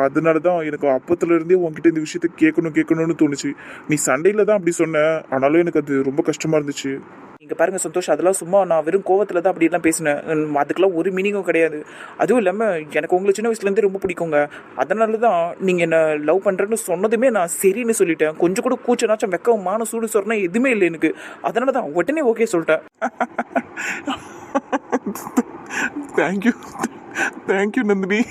Speaker 3: அதனால தான் எனக்கு அப்பத்துல இருந்தே உன்கிட்ட இந்த விஷயத்த கேட்கணும் கேட்கணும்னு தோணுச்சு. நீ சண்டையில தான் அப்படி சொன்ன. ஆனாலும் எனக்கு அது ரொம்ப கஷ்டமா இருந்துச்சு.
Speaker 2: இங்கே பாருங்க சந்தோஷ் அதெல்லாம் சும்மா நான் வெறும் கோவத்தில் தான் அப்படிலாம் பேசினேன். அதுக்கெல்லாம் ஒரு மீனிங்கும் கிடையாது. அதுவும் இல்லாமல் எனக்கு உங்களை சின்ன வயசுலேருந்தே ரொம்ப பிடிக்குங்க. அதனால தான் நீங்கள் என்னை லவ் பண்ணுறேன்னு சொன்னதுமே நான் சரின்னு சொல்லிட்டேன். கொஞ்சம் கூட கூச்சனாச்சும் வெக்கம் மான சூடு சொன்னா எதுவுமே இல்லை எனக்கு. அதனால தான் உடனே ஓகே சொல்லிட்டேன்.
Speaker 3: Thank you thank you Nandini.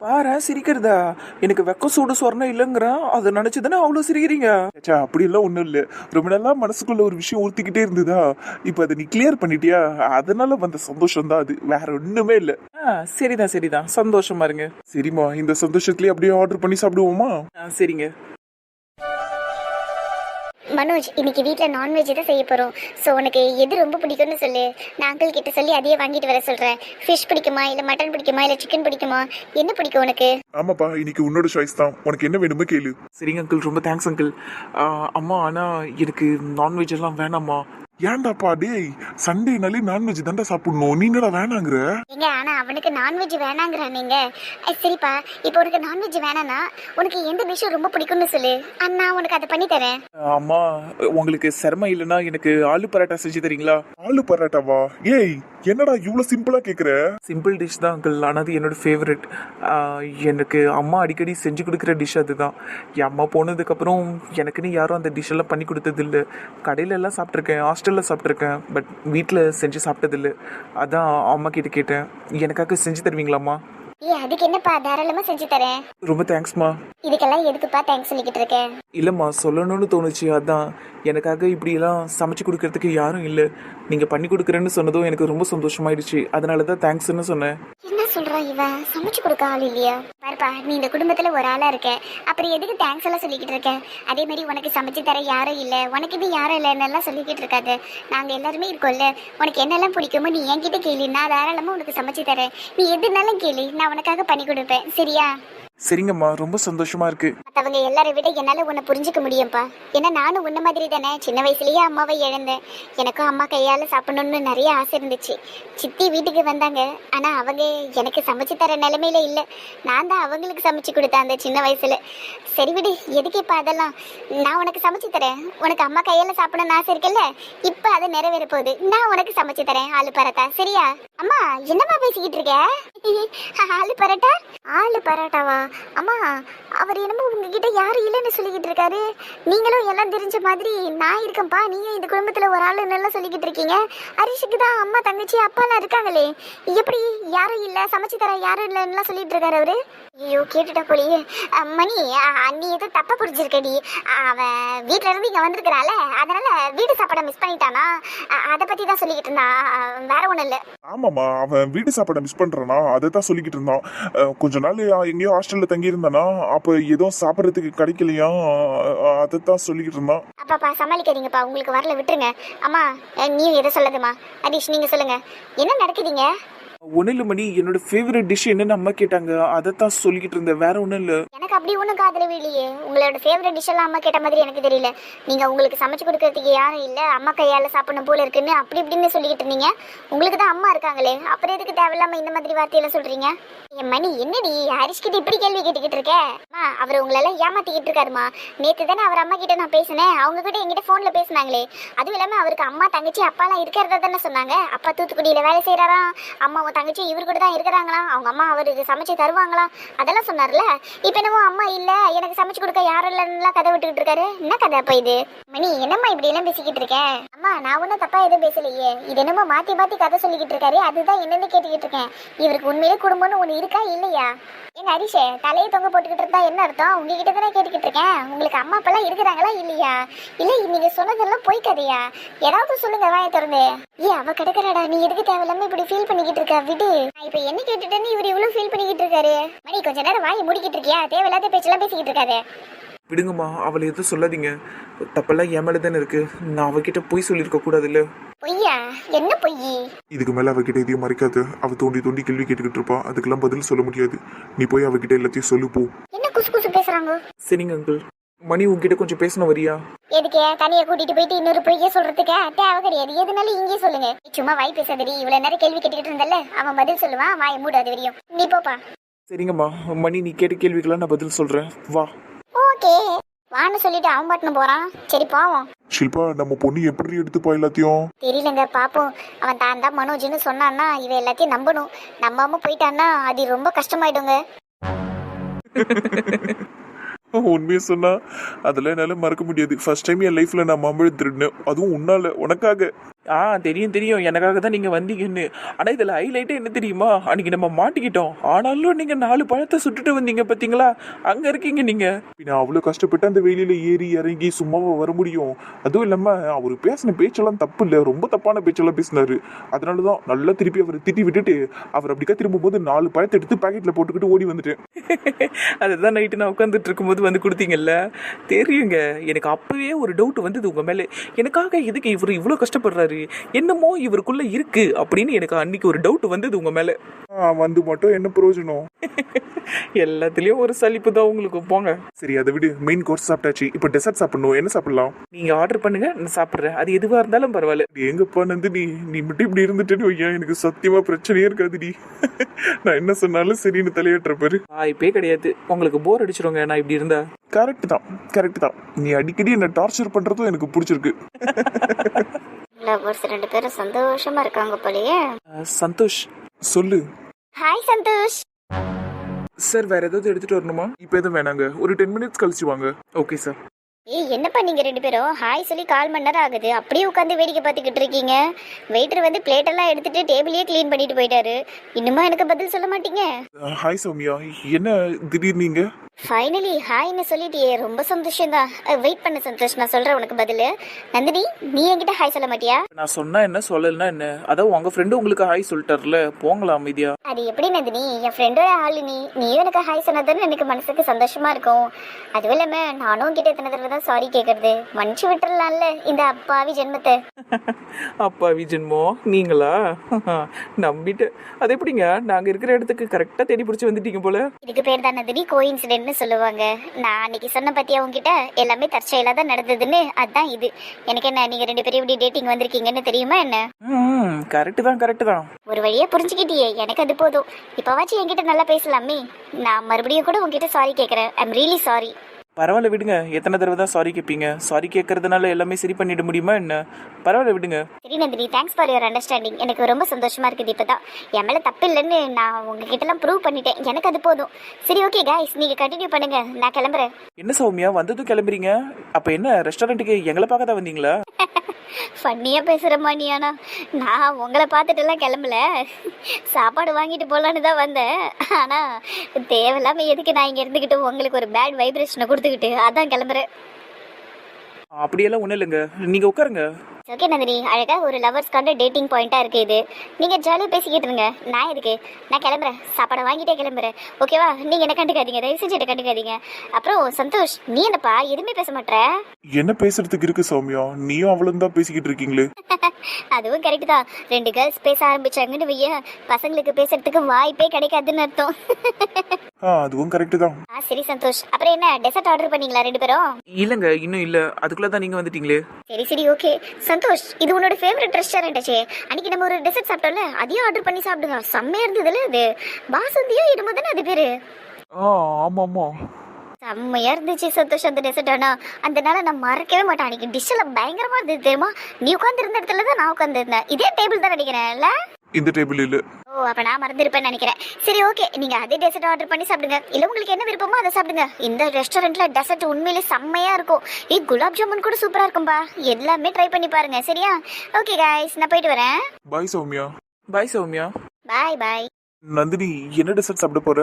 Speaker 2: பாரு சிரிக்கிறதா? எனக்கு வெக்க சூடு சொரணம் இல்லைங்கிறான் அதை நினைச்சு தானே அவ்வளோ சிரிக்கிறீங்க?
Speaker 3: ச்சே, அப்படியெல்லாம் ஒண்ணும் இல்ல. ரொம்ப நாளா மனசுக்குள்ள ஒரு விஷயம் ஊத்திக்கிட்டே இருந்ததா? இப்ப அதை நீ கிளியர் பண்ணிட்டியா? அதனால வந்த சந்தோஷம் தான் அது. வேற ஒண்ணுமே இல்ல.
Speaker 2: சரிதான் சரிதான். சந்தோஷமா இருங்க.
Speaker 3: சரிம்மா இந்த சந்தோஷத்துலயே அப்படியே ஆர்டர் பண்ணி சாப்பிடுவோமா?
Speaker 2: சரிங்க.
Speaker 1: மனோஜ் இன்னைக்கு வீட்டில் நான்வெஜ் தான் செய்ய போகிறோம் ஸோ உனக்கு எது ரொம்ப பிடிக்கும்னு சொல்லு. நான் அங்கிள் கிட்ட சொல்லி அதையே வாங்கிட்டு வர சொல்கிறேன் ஃபிஷ் பிடிக்குமா இல்லை மட்டன் பிடிக்குமா இல்லை சிக்கன் பிடிக்குமா? என்ன பிடிக்கும் உனக்கு?
Speaker 3: ஆமாப்பா இன்னைக்கு உன்னோட சாய்ஸ் தான். உனக்கு என்ன வேணுமோ கேளு.
Speaker 2: சரிங்க அங்கிள் ரொம்ப தேங்க்ஸ் அங்கிள் அம்மா ஆனால் எனக்கு நான்வெஜ் எல்லாம் வேணாம்மா.
Speaker 3: ஏன்டாப்பா டேய் சண்டேனாலே நான்வெஜ் தான்டா சாப்பிடணும். நீங்கடா வேணாங்கிற?
Speaker 1: ஏங்க ஆனால் அவனுக்கு நான்வெஜ் வேணாங்கிற நீங்க. சரிப்பா இப்போ உனக்கு நான்வெஜ் வேணாம்னா உனக்கு எந்த டிஷ்ஷும் ரொம்ப பிடிக்கும்னு சொல்லு. அண்ணா உனக்கு அதை பண்ணி தரேன்.
Speaker 2: அம்மா உங்களுக்கு சிரமம் இல்லைன்னா எனக்கு ஆலு பரோட்டா செஞ்சு தரீங்களா?
Speaker 3: ஆளு பரோட்டாவா? ஏய் என்னடா இவ்வளவு சிம்பிளா கேக்குற?
Speaker 2: சிம்பிள் டிஷ் தான் அங்கிள் ஆனால் அது என்னோட ஃபேவரட் எனக்கு அம்மா அடிக்கடி செஞ்சு கொடுக்குற டிஷ் அதுதான். என் அம்மா போனதுக்கப்புறம் எனக்குன்னு யாரும் அந்த டிஷ் எல்லாம் பண்ணி கொடுத்ததில்ல. கடையில எல்லாம் சாப்பிட்ருக்கேன் ஹாஸ்டலில் சாப்பிட்ருக்கேன் பட் வீட்டில் செஞ்சு சாப்பிட்டதில்ல. அதான் அம்மா கிட்ட கேட்டேன் எனக்காக செஞ்சு தருவீங்களாம்மா?
Speaker 1: ஏ அதுக்கு என்னப்பா தாராளமாக செஞ்சு தரேன்?
Speaker 2: ரொம்ப தேங்க்ஸ்மா
Speaker 1: இதுக்கெல்லாம் எதுக்குப்பா தேங்க்ஸ் சொல்லிக்கிட்டு இருக்கேன்
Speaker 2: இல்லைம்மா சொல்லணும்னு தோணுச்சு அதான். எனக்காக இப்படியெல்லாம் சமைச்சு கொடுக்கறதுக்கு யாரும் இல்லை. நீங்கள் பண்ணி கொடுக்குறேன்னு சொன்னதும் எனக்கு ரொம்ப சந்தோஷமாயிடுச்சு. அதனால தான் தேங்க்ஸ்ன்னு சொன்னேன்
Speaker 1: என்ன சொல்றான் இவன் சமைச்சு கொடுக்க ஆள் இல்லையா? பாருப்பா நீ இந்த குடும்பத்துல ஒரு ஆளா இருக்க. அப்புறம் எதுக்கு தேங்க்ஸ் எல்லாம் சொல்லிக்கிட்டு இருக்க? அதே மாதிரி உனக்கு சமைச்சு தர யாரும் இல்ல. உனக்கு இது யாரும் இல்லைன்னு சொல்லிக்கிட்டு இருக்காது. நாங்க எல்லாருமே இருக்கோம்ல. உனக்கு என்னெல்லாம் பிடிக்குமோ நீ என்கிட்ட கேளு. நான் தாராளமா உனக்கு சமைச்சு தரேன். நீ எதுனாலும் கேளு. நான் உனக்காக பண்ணி கொடுப்பேன். சரியா?
Speaker 2: சரிங்கம்மா ரொம்ப சந்தோஷமா இருக்கு.
Speaker 1: மத்தவங்க எல்லாரை விட என்னால உன்னை புரிஞ்சுக்க முடியும்ப்பா ஏன்னா நானும் உன்ன மாதிரி தானே. சின்ன வயசுலயே அம்மாவை இழந்தேன். எனக்கும் அம்மா கையால சாப்பிடணும்னு நிறைய ஆசை இருந்துச்சு. சித்தி வீட்டுக்கு வந்தாங்க. ஆனா அவங்க எனக்கு சமைச்சு தர நிலைமையில இல்ல. நான் தான் அவங்களுக்கு சமைச்சு கொடுத்தேன் அந்த சின்ன வயசுல. சரி விடு எதுக்கு இப்ப அதெல்லாம்? நான் உனக்கு சமைச்சு தரேன். உனக்கு அம்மா கையால சாப்பிடணும்னு ஆசை இருக்குல்ல? இப்ப அதை நிறைவேற போகுது. நான் உனக்கு சமைச்சு தரேன் ஆளு பரோட்டா. சரியா? அம்மா என்னம்மா பேசிக்கிட்டு இருக்க? ஆளு பரோட்டா? ஆளு பரோட்டாவா? அம்மா அவர் என்னமோ உங்ககிட்ட யாரும் இல்லைன்னு சொல்லிக்கிட்டு இருக்காரு. நீங்களும் எல்லாம் தெரிஞ்ச மாதிரி நான் இருக்கேன்ப்பா. நீங்கள் இந்த குடும்பத்துல ஒரு ஆள் நல்லா சொல்லிக்கிட்டு இருக்கீங்க. ஹரிஷுக்கு தான் அம்மா தங்கச்சி அப்பாலாம் இருக்காங்களே. எப்படி யாரும் இல்ல சமைச்சு தர யாரும் இல்லைன்னா சொல்லிட்டு இருக்காரு அவரு? ஐயோ கேட்டுட்டா போலியே. மணி அஹ், நீ ஏதோ தப்பா புரிஞ்சிருக்கடி. அவன் வீட்டில இருந்து இங்க வந்திருக்கிறாள். அதனால வீட்டு சாப்பாடை மிஸ் பண்ணிட்டானா? அதை பத்தி தான் சொல்லிக்கிட்டு இருந்தான். வேற ஒண்ணும் இல்ல.
Speaker 3: ஆமாமா அவன் வீட்டு சாப்பாடை மிஸ் பண்றானா? அதை தான் சொல்லிக்கிட்டு இருந்தான். கொஞ்ச நாள் எங்கேயோ ஹாஸ்டல்ல தங்கி இருந்தானா அப்ப எதுவும் சாப்பிட்றதுக்கு கிடைக்கலையா? அதை தான் சொல்லிக்கிட்டு இருந்தான்.
Speaker 1: அப்பாப்பா சமாளிக்காதீங்கப்பா. உங்களுக்கு வரல விட்டுருங்க. அம்மா நீயும் எதை சொல்லதுமா? ஹரிஷ் நீங்க சொல்லுங்க. என்ன நடக்குதுங்க?
Speaker 2: ஒன்றும் இல்லை மணி. என்னோட ஃபேவரட் டிஷ் என்னன்னு அம்மா கேட்டாங்க. அதை தான் சொல்லிக்கிட்டு இருந்தேன். வேற ஒன்றும் இல்லை.
Speaker 1: அப்படி ஒன்றும் காதலவே இல்லையே உங்களோட ஃபேவரட் டிஷ் எல்லாம் அம்மா கேட்ட மாதிரி எனக்கு தெரியல. நீங்க உங்களுக்கு சமைச்சு கொடுக்கறதுக்கு யாரும் இல்லை. அம்மா கையால சாப்பிடணும் போல இருக்குன்னு அப்படி இப்படின்னு சொல்லிக்கிட்டு இருந்தீங்க. உங்களுக்கு தான் அம்மா இருக்காங்களே. அப்புறம் எதுக்கு தேவையில்லாம இந்த மாதிரி வார்த்தையெல்லாம் சொல்றீங்க? என் மணி என்னடி? ஹரிஷ் கிட்ட இப்படி கேள்வி கேட்டுக்கிட்டு இருக்க? அம்மா அவர் உங்களெல்லாம் ஏமாத்திக்கிட்டு இருக்காருமா நேத்து தானே அவர் அம்மா கிட்ட நான் பேசினேன். அவங்க கிட்ட என்கிட்ட ஃபோனில் பேசினாங்களே. அதுவும் இல்லாம அவருக்கு அம்மா தங்கச்சி அப்பாலாம் இருக்கிறதா தானே சொன்னாங்க. அப்பா தூத்துக்குடியில வேலை செய்யறாராம் உன் தங்கச்சி இவர் கூட தான் இருக்கிறாங்களாம். அவங்க அம்மா அவருக்கு சமைச்சு தருவாங்களாம். அதெல்லாம் சொன்னார்ல. இப்ப என்னமோ அம்மா இல்ல எனக்கு சமைச்சு கொடுக்க யாரும் இல்லைன்னா கதை விட்டுக்கிட்டு இருக்காரு. என்ன கதை அப்ப இது? மணி என்னம்மா இப்படி எல்லாம் பேசிக்கிட்டு இருக்கேன் அம்மா நான் ஒன்றும் தப்பா எதுவும் பேசலையே. இது என்னமோ மாத்தி மாத்தி கதை சொல்லிக்கிட்டு இருக்காரு. அதுதான் என்னன்னு கேட்டுக்கிட்டு இருக்கேன். இவருக்கு உண்மையிலே குடும்பம்னு ஒன்று இருக்கா இல்லையா? ஏங்க ஹரிஷே தலையை தொங்க போட்டுக்கிட்டு இருந்தா என்ன அர்த்தம்? உங்ககிட்ட தானே கேட்டுக்கிட்டு இருக்கேன். உங்களுக்கு அம்மா அப்பெல்லாம் இருக்கிறாங்களா இல்லையா? இல்ல நீங்க சொன்னதெல்லாம் போய் கதையா? ஏதாவது சொல்லுங்க வாய திறந்து. ஏ அவ கிடக்குறாடா. நீ எதுக்கு தேவையில்லாம இப்படி ஃபீல் பண்ணிக்கிட்டு இருக்க? விடு. நான் இப்ப என்ன கேட்டுட்டேன்னு இவர் இவ்வளவு ஃபீல் பண்ணிக்கிட்டு இருக்காரு. மணி கொஞ்ச நேரம் வாயை மூடிக்கிட்டு இருக்கியா? தேவையில்லாத பேச்செல்லாம் பேசிக்கிட்டு இருக்காதே.
Speaker 2: விடுங்கம்மா அவளை எதுவும் சொல்லாதீங்க. தப்பெல்லாம் என் மேலே தானே இருக்கு. நான் அவகிட்ட போய் சொல்லியிருக்க கூடாதுல்ல.
Speaker 1: பொய்யா? என்ன பொய்?
Speaker 3: இதுக்கு மேல அவகிட்ட எதையும் மறைக்காது. அவ தோண்டி தோண்டி கேள்வி கேட்டுக்கிட்டு இருப்பா. அதுக்கெல்லாம் பதில் சொல்ல முடியாது. நீ போய் அவகிட்ட எல்லாத்தையும் சொல்லு போ.
Speaker 1: என்ன குசு குசு பேசுறாங்க?
Speaker 2: சரிங்க அங்கிள் மணி உங்ககிட்ட கொஞ்சம் பேசணும் வரியா?
Speaker 1: எதுக்கு? தனியா கூட்டிட்டு போயிட்டு இன்னொரு பொய்ய சொல்றதுக்கு? தேவை கிடையாது. எதுனாலும் இங்கே சொல்லுங்க. சும்மா வாய் பேசாதடி. இவ்வளவு நேரம் கேள்வி கேட்டுக்கிட்டு இருந்தல்ல? அவன் பதில் சொல்லுவான். வாயை மூடாது வரையும். நீ போப்பா
Speaker 2: சரிங்கம்மா. மணி நீ கேட்ட கேள்விக்கெல்லாம் நான் பதில் சொல்கிறேன் வா.
Speaker 1: ஓகே. வான்னு சொல்லிட்டு அவன் பாட்டுன்னு போறான். சரி பாவம்.
Speaker 3: ஷில்பா நம்ம பொண்ணு எப்படி எடுத்துப்பா எல்லாத்தையும்?
Speaker 1: தெரியலங்க பாப்போம். அவன் தான் தான் மனோஜ்னு சொன்னான்னா இவ எல்லாத்தையும் நம்பணும். நம்பாம போயிட்டான்னா அது ரொம்ப கஷ்டமாயிடுங்க. <laughs>
Speaker 3: உண்மையை சொன்னா அதெல்லாம் என்னால மறக்க முடியாது. ஃபர்ஸ்ட் டைம் என் லைஃப்ல நான் மாம்பழம் திருடினேன். அதுவும் உன்னால உனக்காக.
Speaker 2: ஆ தெரியும் தெரியும். எனக்காக தான் நீங்கள் வந்தீங்கன்னு. ஆனால் இதில் ஹைலைட்டே என்ன தெரியுமா? அன்னைக்கு நம்ம மாட்டிக்கிட்டோம். ஆனாலும் நீங்கள் நாலு பழத்தை சுட்டுட்டு வந்தீங்க பார்த்தீங்களா அங்கே இருக்கீங்க நீங்கள்
Speaker 3: நான் அவ்வளோ கஷ்டப்பட்டு அந்த வெயிலில் ஏறி இறங்கி சும்மாவா வர முடியும். அதுவும் இல்லாமல் அவர் பேசின பேச்செல்லாம் தப்பு இல்லை ரொம்ப தப்பான பேச்செல்லாம் பேசினாரு. அதனால தான் நல்லா திருப்பி அவரை திட்டி விட்டுட்டு அவர் அப்படிக்கா திரும்பும்போது நாலு பழத்தை எடுத்து பாக்கெட்டில் போட்டுக்கிட்டு ஓடி வந்துட்டேன். <laughs>
Speaker 2: அதுதான் நைட்டு நான் உட்காந்துட்டு இருக்கும்போது வந்து கொடுத்தீங்கல்ல? தெரியுங்க. எனக்கு அப்பவே ஒரு டவுட் வந்தது உங்கள் மேலே. எனக்காக எதுக்கு இவர் இவ்வளோ கஷ்டப்படுறாரு? என்னமோ இவருக்குள்ளே இருக்கு அப்படின்னு எனக்கு அன்னைக்கு ஒரு டவுட் வந்தது உங்கள் மேலே.
Speaker 3: வந்து மட்டும் என்ன பிரயோஜனம்?
Speaker 2: எல்லாத்துலேயும் ஒரு சலிப்பு தான் உங்களுக்கு. போங்க.
Speaker 3: சரி அதை விடு. மெயின் கோர்ஸ் சாப்பிட்டாச்சு. இப்போ டெசர்ட் சாப்பிடணும். என்ன சாப்பிடலாம்?
Speaker 2: நீங்கள் ஆர்டர் பண்ணுங்க நான் சாப்பிட்றேன். அது எதுவாக இருந்தாலும் பரவாயில்ல.
Speaker 3: எங்கப்பா நந்தினி? நீ மட்டும் இப்படி இருந்துட்டேன்னு வையா எனக்கு சத்தியமா பிரச்சனையே இருக்காதுடி. நான் என்ன சொன்னாலும் சரின்னு தலையாட்டுற பாரு.
Speaker 2: வாய்ப்பே கிடையாது. உங்களுக்கு போர் அடிச்சிருங்க நான் இப்படி இருந்தா.
Speaker 3: கரெக்ட் தான். கரெக்ட் தான். நீ அடிக்கடி என்ன டார்ச்சர் பண்றதும் எனக்கு பிடிச்சிருக்கு.
Speaker 1: லவ்வர்ஸ் ரெண்டு பேரும் சந்தோஷமா இருக்காங்க போலயே.
Speaker 2: சந்தோஷ்
Speaker 3: சொல்லு.
Speaker 1: ஹாய் சந்தோஷ்.
Speaker 2: சார் வேற ஏதாவது எடுத்துட்டு வரணுமா?
Speaker 3: இப்போ எதுவும் வேணாங்க. ஒரு டென் மினிட்ஸ் கழிச்சு வாங்க.
Speaker 2: ஓகே சார்
Speaker 1: ஏய் என்னப்பா நீங்க ரெண்டு பேரும்? ஹாய் சொல்லி கால் மணி நேரம் ஆகுது. அப்படியே உட்காந்து வேடிக்கை பார்த்துக்கிட்டு இருக்கீங்க. வெயிட்டர் வந்து பிளேட் எல்லாம் எடுத்துட்டு டேபிளையே க்ளீன் பண்ணிட்டு போயிட்டாரு. இன்னுமா எனக்கு பதில் சொல்ல மாட்டீங்க?
Speaker 3: ஹாய் சௌமியா. என்ன திடீர் நீங்க?
Speaker 1: ஃபைனலி ஹாய்னு சொல்லிட்டியே? ரொம்ப சந்தோஷம் தான் வெயிட் பண்ண சந்தோஷ் நான் சொல்றேன் உனக்கு பதில். நந்தினி நீ என்கிட்ட ஹாய் சொல்ல மாட்டியா?
Speaker 2: நான் சொன்னா என்ன சொல்லலைன்னா என்ன? அதான் உங்க ஃப்ரெண்டு உங்களுக்கு ஹாய் சொல்லிட்டார்ல. போங்களா அமைதியா.
Speaker 1: அது எப்படி நந்தினி? என் ஃப்ரெண்டோட ஆளு நீ. நீயும் எனக்கு ஹாய் சொன்னதுன்னு எனக்கு மனசுக்கு சந்தோஷமா இருக்கும். அதுவும் இல்லாம நானும் உன்கிட்ட எத்தனை தடவை தான் சாரி கேட்கறது மன்னிச்சு விட்டுறலாம்ல இந்த அப்பாவி ஜென்மத்தை. <laughs>
Speaker 2: அப்பாவி ஜென்மோ நீங்களா? <laughs> நம்பிட்டேன் அது எப்படிங்க? நாங்க இருக்கிற இடத்துக்கு கரெக்டா தேடி பிடிச்சி வந்துட்டீங்க போல.
Speaker 1: இதுக்கு பேர் தான் நந்தினி கோ இன்சிடென்ட்னு சொல்லுவாங்க? நான் அன்னைக்கு சொன்ன பத்தியா உங்ககிட்ட எல்லாமே தற்செயலா தான் நடந்ததுன்னு அதான் இது. எனக்கு என்ன நீங்க ரெண்டு பேரும் இப்படி டேட்டிங் வந்திருக்கீங்கன்னு தெரியுமா என்ன?
Speaker 2: கரெக்டு தான் கரெக்டு தான்.
Speaker 1: ஒரு வழியா புரிஞ்சுக்கிட்டியே. எனக்கு அது போதும். இப்பவாச்சும் என்கிட்ட நல்லா பேசலாமே. நான் மறுபடியும் கூட உங்ககிட்ட சாரி கேட்கறேன் ஐம் ரியலி சாரி
Speaker 2: பரவாயில்ல விடுங்க. எத்தனை தடவை தான் சாரி கேட்பீங்க சாரி கேட்கறதுனால எல்லாமே சரி பண்ணிட முடியுமா என்ன? பரவாயில்ல விடுங்க.
Speaker 1: சரி Nandini thanks for your understanding எனக்கு ரொம்ப சந்தோஷமா இருக்குது இப்பதான் என் மேல தப்பு இல்லைன்னு நான் உங்ககிட்ட எல்லாம் ப்ரூவ் பண்ணிட்டேன். எனக்கு அது போதும். சரி ஓகே guys. நீங்க கண்டினியூ பண்ணுங்க. நான் கிளம்புறேன்.
Speaker 2: என்ன சௌமியா? வந்ததும் கிளம்புறீங்க. அப்ப என்ன ரெஸ்டாரண்ட்டுக்கு எங்களை பார்க்க தான் வந்தீங்களா? <laughs>
Speaker 1: ஃபன்னியா பேசுற மாணியானா நான் உங்களை பார்த்துட்டுலாம் கிளம்பல. சாப்பாடு வாங்கிட்டு போகலான்னு தான் வந்தேன். ஆனா தேவையில்லாம எதுக்கு நான் இங்க இருந்துக்கிட்டு உங்களுக்கு ஒரு பேட் வைப்ரேஷனை கொடுத்துக்கிட்டு அதான் கிளம்புறேன்.
Speaker 2: அப்படியெல்லாம் ஒன்றும் இல்லைங்க. நீங்க உட்காருங்க.
Speaker 1: ஓகே நந்தினி. அழகா ஒரு லவர்ஸ்க்கான டேட்டிங் பாயிண்டா இருக்கு இது. நீங்க ஜாலியா பேசிக்கிட்டு இருங்க நான் எதுக்கு? நான் கிளம்புறேன். சாப்பாடை வாங்கிட்டே கிளம்புறேன். ஓகேவா நீங்க என்ன கண்டுக்காதீங்க? தயவு செஞ்சு என்ன கண்டுக்காதீங்க. அப்புறம் சந்தோஷ் நீ என்னப்பா? எதுவுமே பேச மாட்ற?
Speaker 3: என்ன பேசுறதுக்கு இருக்கு சௌமியா? நீயும் அவளும் தான் பேசிக்கிட்டு இருக்கீங்களே. <laughs>
Speaker 1: அதுவும் கரெக்ட் தான். ரெண்டு கேர்ள்ஸ் பேச ஆரம்பிச்சாங்கன்னு வைய பசங்களுக்கு பேசுறதுக்கு வாய்ப்பே கிடைக்காதுன்னு அர்த்தம். <laughs>
Speaker 3: ஆ அதுவும் கரெக்ட் தான்.
Speaker 1: ஆ சரி சந்தோஷ். அப்புறம் என்ன? டெசர்ட் ஆர்டர் பண்ணீங்களா ரெண்டு பேரும்?
Speaker 2: இல்லைங்க இன்னும் இல்லை. அதுக்குள்ள தான் நீங்க வந்துட்டீங்களே.
Speaker 1: சரி சரி ஓகே சந்தோஷ் இது உன்னோட ஃபேவரட் ரெஸ்டாரண்ட் ஆச்சே அன்னைக்கு நம்ம ஒரு டெசர்ட் சாப்பிட்டோம்ல அதையும் ஆர்டர் பண்ணி சாப்பிடுங்க. செம்மையா இருந்ததுல அது? பாசந்தியோ என்னமோ தானே அது பேரு?
Speaker 3: ஆ ஆமா ஆமா
Speaker 1: செம்மையா இருந்துச்சு சந்தோஷ் அந்த டெசர்ட் ஆனா. அந்த நாளை நான் மறக்கவே மாட்டேன். அன்னைக்கு டிஷ் எல்லாம் பயங்கரமா இருந்தது தெரியுமா? நீ உட்கார்ந்து இருந்த இடத்துல தான் நான் உட்கார்ந்து இருந்தேன் இதே டேபிள் தான் நினைக்கிறேன்ல?
Speaker 3: இந்த டேபிள் இல்ல.
Speaker 1: ஓ அப்ப நான் மறந்துருப்பேன்னு நினைக்கிறேன். சரி ஓகே நீங்க அதே டெசர்ட் ஆர்டர் பண்ணி சாப்பிடுங்க. இல்ல உங்களுக்கு என்ன விருப்பமோ அதை சாப்பிடுங்க. இந்த ரெஸ்டாரண்ட்ல டெசர்ட் உண்மையிலே செம்மையா இருக்கும். ஏய் குலாப் ஜாமுன் கூட சூப்பரா இருக்கும்பா. எல்லாமே ட்ரை பண்ணி பாருங்க சரியா? ஓகே காய்ஸ் நான் போயிட்டு வரேன்.
Speaker 3: பாய் சௌமியா.
Speaker 2: பாய் சௌமியா.
Speaker 1: பாய் பாய்
Speaker 3: நந்தினி என்ன டெசர்ட் சாப்பிட போற?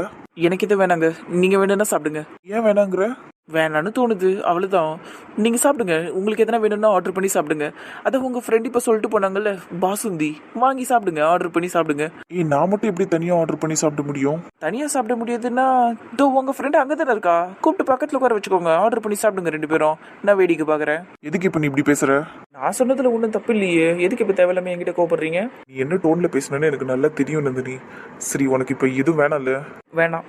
Speaker 2: எனக்கு இது வேணாங்க. நீங்க வேணும்னா சாப்பிடுங்க.
Speaker 3: ஏன் வேணாங்கிற?
Speaker 2: வேணான்னு தோணுது. அவ்வளோதான் நீங்கள் சாப்பிடுங்க. உங்களுக்கு எதனா வேணும்னா ஆர்டர் பண்ணி சாப்பிடுங்க. அதை உங்கள் ஃப்ரெண்ட் இப்போ சொல்லிட்டு போனாங்கல்ல பாசுந்தி. வாங்கி சாப்பிடுங்க. ஆர்டர் பண்ணி சாப்பிடுங்க.
Speaker 3: ஏய் நான் மட்டும் எப்படி தனியா ஆர்டர் பண்ணி சாப்பிட முடியும்?
Speaker 2: தனியாக சாப்பிட முடியாதுன்னா இதோ உங்கள் ஃப்ரெண்டு அங்கே தானே இருக்கா? கூப்பிட்டு பக்கத்தில் உட்கார வச்சுக்கோங்க. ஆர்டர் பண்ணி சாப்பிடுங்க ரெண்டு பேரும். நான் வேடிக்கை பார்க்குறேன்.
Speaker 3: எதுக்கு இப்ப நீ இப்படி பேசுற?
Speaker 2: நான் சொன்னதில் ஒன்றும் தப்பு இல்லையே. எதுக்கு இப்போ தேவையில்லாம என்கிட்ட கோபப்படுறீங்க
Speaker 3: நீ என்ன டோன்ல பேசுனேன்னு எனக்கு நல்லா தெரியும் நந்தினி. சரி உனக்கு இப்ப எதுவும் வேணாம்ல?
Speaker 2: வேணாம்.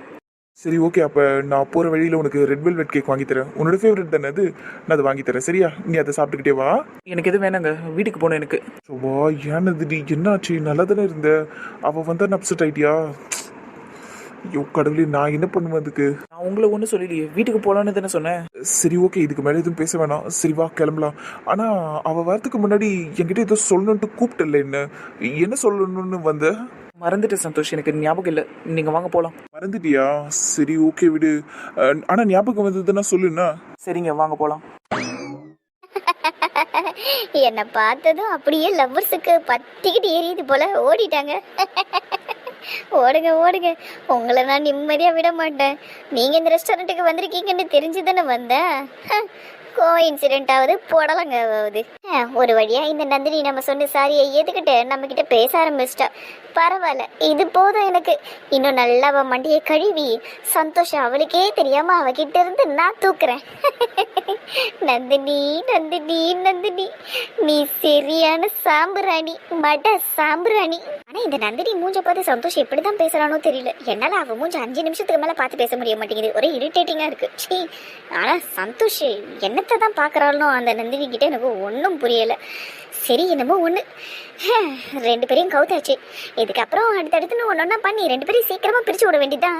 Speaker 3: சரி ஓகே அப்ப நான் போற வழியில உனக்கு ரெட் வெல்வெட் கேக் வாங்கி தரேன். உன்னோட ஃபேவரட் தானே அது? நான் அதை வாங்கி தரேன். சரியா? நீ அதை சாப்பிட்டுக்கிட்டே வா.
Speaker 2: எனக்கு எதுவும் வேணாங்க. வீட்டுக்கு போகணும் எனக்கு.
Speaker 3: வா ஏன் நந்தினி என்னாச்சு? நல்லா தானே இருந்த? அவ வந்தா அப்செட் ஆயிட்டியா? ஐயோ கடவுளே நான் என்ன பண்ணுவேன் அதுக்கு?
Speaker 2: நான் உங்களை ஒன்றும் சொல்லலையே. வீட்டுக்கு போகலான்னு தானே சொன்னேன்.
Speaker 3: சரி ஓகே இதுக்கு மேலே எதுவும் பேச வேணாம். சரி வா கிளம்பலாம். ஆனா அவ வரதுக்கு முன்னாடி என்கிட்ட ஏதோ சொல்லணுன்ட்டு கூப்பிட்டல என்ன? என்ன சொல்லணும்னு வந்த?
Speaker 2: மறந்துட்டேன் சந்தோஷ் எனக்கு ஞாபகம் இல்லை. நீங்கள் வாங்க போகலாம்
Speaker 3: மறந்துட்டியா? சரி ஓகே விடு. அஹ், ஆனா ஞாபகம் வந்ததுன்னா சொல்லுண்ணா
Speaker 2: சரிங்க வாங்க போகலாம் <laughs>
Speaker 1: என்னை பார்த்ததும் அப்படியே லவ்வர்ஸுக்கு பத்திக்கிட்டு எரியுது போல ஓடிட்டாங்க. <laughs> ஓடுங்க ஓடுங்க. உங்களை நான் நிம்மதியாக விட மாட்டேன். நீங்கள் இந்த ரெஸ்டாரண்ட்டுக்கு வந்திருக்கீங்கன்னு தெரிஞ்சு தானே வந்தேன். <laughs> கோ இன்சிடென்ட் ஆகுது புடலங்க ஆகுது ஒரு வழியாக இந்த நந்தினி நம்ம சொன்ன சாரியை எதுக்கிட்டு நம்ம கிட்ட பேச ஆரம்பிச்சிட்டா? பரவாயில்ல இது போதும் எனக்கு. இன்னும் நல்லா அவள் மண்டியை கழுவி சந்தோஷம் அவளுக்கே தெரியாம அவகிட்ட இருந்து நான் தூக்குறேன். <laughs> நந்தினி நந்தினி நந்தினி நீ சரியான சாம்பிராணி மட சாம்பிராணி. ஆனா இந்த நந்தினி மூஞ்ச பார்த்து சந்தோஷம் எப்படிதான் பேசுறானோ தெரியல. என்னால அவ மூஞ்ச அஞ்சு நிமிஷத்துக்கு மேல பார்த்து பேச முடிய மாட்டேங்குது. ஒரே இரிட்டேட்டிங்கா இருக்கு. ச்சீ ஆனா என்ன என்னத்தை தான் பார்க்குறாலும் அந்த நந்தினி கிட்டே எனக்கு ஒன்றும் புரியலை. சரி என்னமோ ஒன்று ரெண்டு பேரையும் கவுத்தாச்சு. இதுக்கப்புறம் அடுத்தடுத்துன்னு ஒன்று ஒன்றா பண்ணி ரெண்டு பேரையும் சீக்கிரமாக பிரித்து விட வேண்டியதான்